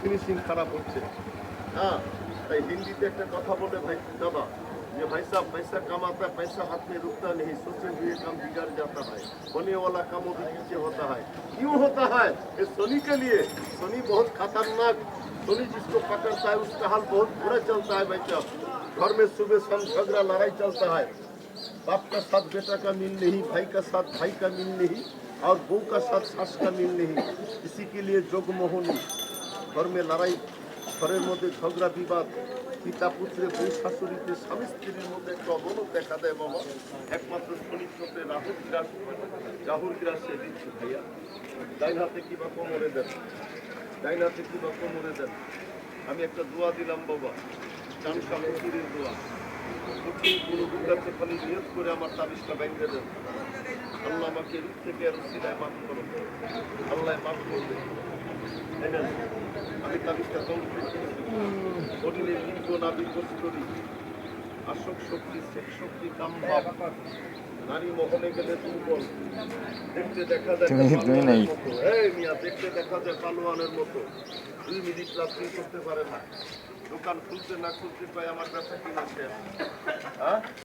Finishing খারাপ হচ্ছে हाँ তাই হিন্দিতে একটা কথা বলে ভাই দাদা ये भाई साहब पैसा कमाता है पैसा हाथ में रुकता नहीं सोचे हुए काम बिगड़ जाता है होने वाला काम भी पीछे होता है क्यों होता है ये सोनी के लिए सोनी बहुत खतरनाक सोनी जिसको पकड़ता है उसका हाल बहुत बुरा चलता है भाई साहब घर में सुबह शाम झगड़ा लड़ाई चलता है बाप का साथ बेटा का मिल नहीं भाई का साथ भाई का मिल नहीं और बहू का साथ सास का मिल नहीं इसी के लिए जोग मोहनी ধর্মে লড়াই, ঘরের মধ্যে ঝগড়া, বিবাদ, পিতা পুত্রে বই শাশুড়িতে স্বামী স্ত্রীর মধ্যে একটা অবনত দেখা দেয় বাবা, একমাত্র শনিশ্চন্দ্রে রাহুল গিরাস রাহুল গিরাস সে দিচ্ছে ভাইয়া। ডাইন হাতে কিবা কোমরে দেন? ডাইন হাতে কিবা কোমরে দেন? আমি একটা দোয়া দিলাম বাবা চানকা মন্দিরের দোয়া। করে আমার ব্যাংকে আল্লাহ আমাকে রূপ থেকে আর সিলায় মাফ করো। আল্লাহ মাফ করবে। আমি কমপ্লিট শরীরে লিঙ্গ নাবি করি আসক শক্তি সেক শক্তি কাম নারী মহলে গেলে দুর্বল দেখতে দেখা যায় মিয়া দেখতে দেখা যায় পালোয়ানের মতো। দুই মিনিট রাত্রি করতে পারে না। দোকান খুলতে না খুলতে পায় আমার ব্যবসা কিনা শেষ। হ্যাঁ?